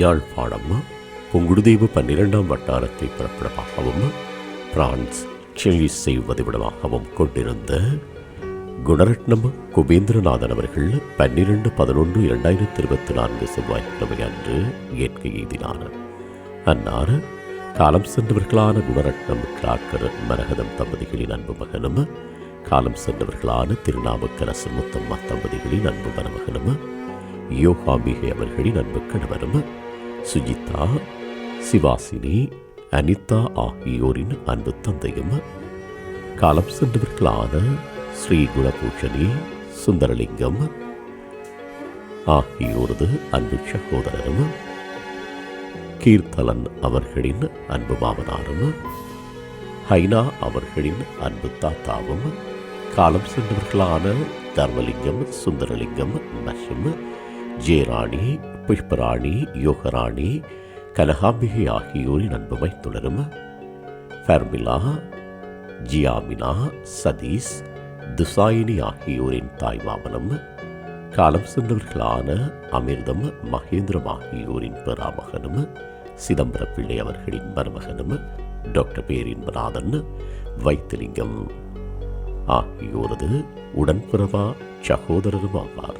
யாழ்ப்பாணம் புங்குடுதீவு பன்னிரெண்டாம் வட்டாரத்தை பிறப்பிடமாகவும் பிரான்ஸ் செய்வது செய்வதிவிடமாகவும் கொண்டிருந்த குணரட்னம் குபேந்திரநாதன் அவர்கள் பன்னிரெண்டு பதினொன்று இரண்டாயிரத்தி இருபத்தி நான்கு செவ்வாய்க்கிழமை அன்று இயற்கை எய்தினார். அன்னார் காலம் சென்றவர்களான குணரட்னம் கிளாக்கர் மரகதம் தம்பதிகளின் அன்பு மகனும் காலம் சென்றவர்களான திருநாவுக்கரசு முத்தம்மா தம்பதிகளின் அன்பு மருமகனும் யோகாம்பிகை அவர்களின் அன்பு கணவரும் சுஜிதா சிவாசினி அனிதா ஆகியோரின் அன்பு தந்தையும் காலம் சென்றவர்களான ஸ்ரீ குணபூஷணி சுந்தரலிங்கம் ஆகியோரது அன்பு சகோதரரும் கீர்த்தலன் அவர்களின் அன்பு மாமனாரும் ஹைனா அவர்களின் அன்பு தாத்தாவும் காலம் சென்றவர்களான தர்மலிங்கம் சுந்தரலிங்கம் மற்றும் ஜெயராணி புஷ்பராணி யோகராணி கனகாம்பிகை ஆகியோரின் அன்பு தொடரும். ஃபர்மிலா ஜியாமினா சதீஷ் துசாயினி ஆகியோரின் தாய்மாமனம் காலம் சென்றவர்களான அமிர்தம் மகேந்திரம் ஆகியோரின் பெறாமகனும் சிதம்பர பிள்ளை அவர்களின் மருமகனும் டாக்டர் பேரின்பநாதன் வைத்திலிங்கம் ஆகியோரது உடன்பிறவா சகோதரரும் ஆவார்.